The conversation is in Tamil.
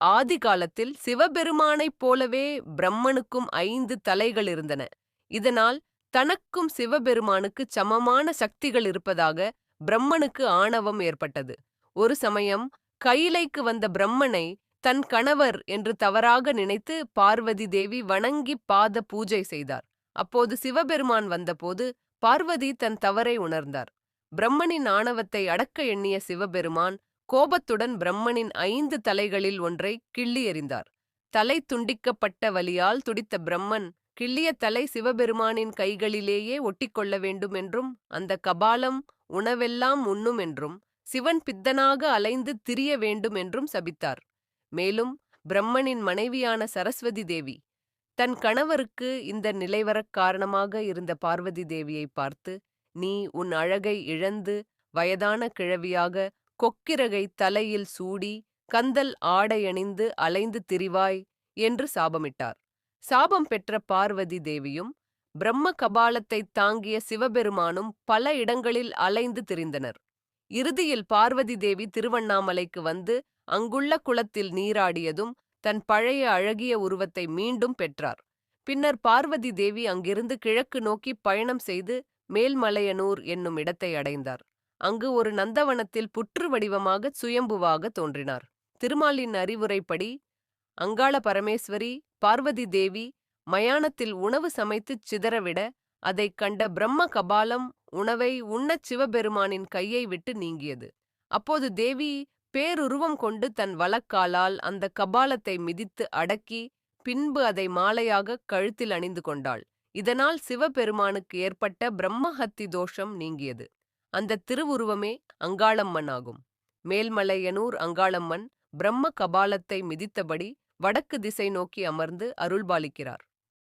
ஆதி காலத்தில் சிவபெருமானைப் போலவே பிரம்மனுக்கும் ஐந்து தலைகள் இருந்தன. இதனால் தனக்கும் சிவபெருமானுக்கு சமமான சக்திகள் இருப்பதாக பிரம்மனுக்கு ஆணவம் ஏற்பட்டது. ஒரு சமயம் கையிலைக்கு வந்த பிரம்மனை தன் கணவர் என்று தவறாக நினைத்து பார்வதி தேவி வணங்கி பாத பூஜை செய்தார். அப்போது சிவபெருமான் வந்தபோது பார்வதி தன் தவறை உணர்ந்தார். பிரம்மனின் ஆணவத்தை அடக்க எண்ணிய சிவபெருமான் கோபத்துடன் பிரம்மனின் ஐந்து தலைகளில் ஒன்றை கிள்ளி எறிந்தார். தலை துண்டிக்கப்பட்ட வலியால் துடித்த பிரம்மன் கிள்ளிய தலை சிவபெருமானின் கைகளிலேயே ஒட்டிக்கொள்ள வேண்டும் என்றும் அந்த கபாலம் உணவெல்லாம் உண்ணும் என்றும் சிவன் பித்தனாக அலைந்து திரிய வேண்டும் என்றும் சபித்தார். மேலும் பிரம்மனின் மனைவியான சரஸ்வதி தேவி தன் கணவருக்கு இந்த நிலைவரக் காரணமாக இருந்த பார்வதி தேவியை பார்த்து நீ உன் அழகை இழந்து வயதான கிழவியாக கொக்கிரகை தலையில் சூடி கந்தல் ஆடையணிந்து அலைந்து திரிவாய் என்று சாபமிட்டார். சாபம் பெற்ற பார்வதி தேவியும் பிரம்ம கபாலத்தைத் தாங்கிய சிவபெருமானும் பல இடங்களில் அலைந்து திரிந்தனர். இறுதியில் பார்வதி தேவி திருவண்ணாமலைக்கு வந்து அங்குள்ள குளத்தில் நீராடியதும் தன் பழைய அழகிய உருவத்தை மீண்டும் பெற்றார். பின்னர் பார்வதி தேவி அங்கிருந்து கிழக்கு நோக்கி பயணம் செய்து மேல்மலையனூர் என்னும் இடத்தை அடைந்தார். அங்கு ஒரு நந்தவனத்தில் புற்று வடிவமாக சுயம்புவாக தோன்றினார். திருமாலின் அறிவுரைப்படி அங்காள பரமேஸ்வரி பார்வதி தேவி மயானத்தில் உணவு சமைத்துச் சிதறவிட அதைக் கண்ட பிரம்ம கபாலம் உணவை உண்ணச் சிவபெருமானின் கையை விட்டு நீங்கியது. அப்போது தேவி பேருருவம் கொண்டு தன் வலக்காலால் அந்த கபாலத்தை மிதித்து அடக்கி பின்பு அதை மாலையாக கழுத்தில் அணிந்து கொண்டாள். இதனால் சிவபெருமானுக்கு ஏற்பட்ட பிரம்மஹத்தி தோஷம் நீங்கியது. அந்த திருவுருவமே அங்காளம்மன் ஆகும் மேல்மலையனூர் அங்காளம்மன் பிரம்ம கபாலத்தை மிதித்தபடி வடக்கு திசை நோக்கி அமர்ந்து அருள்பாலிக்கிறார்.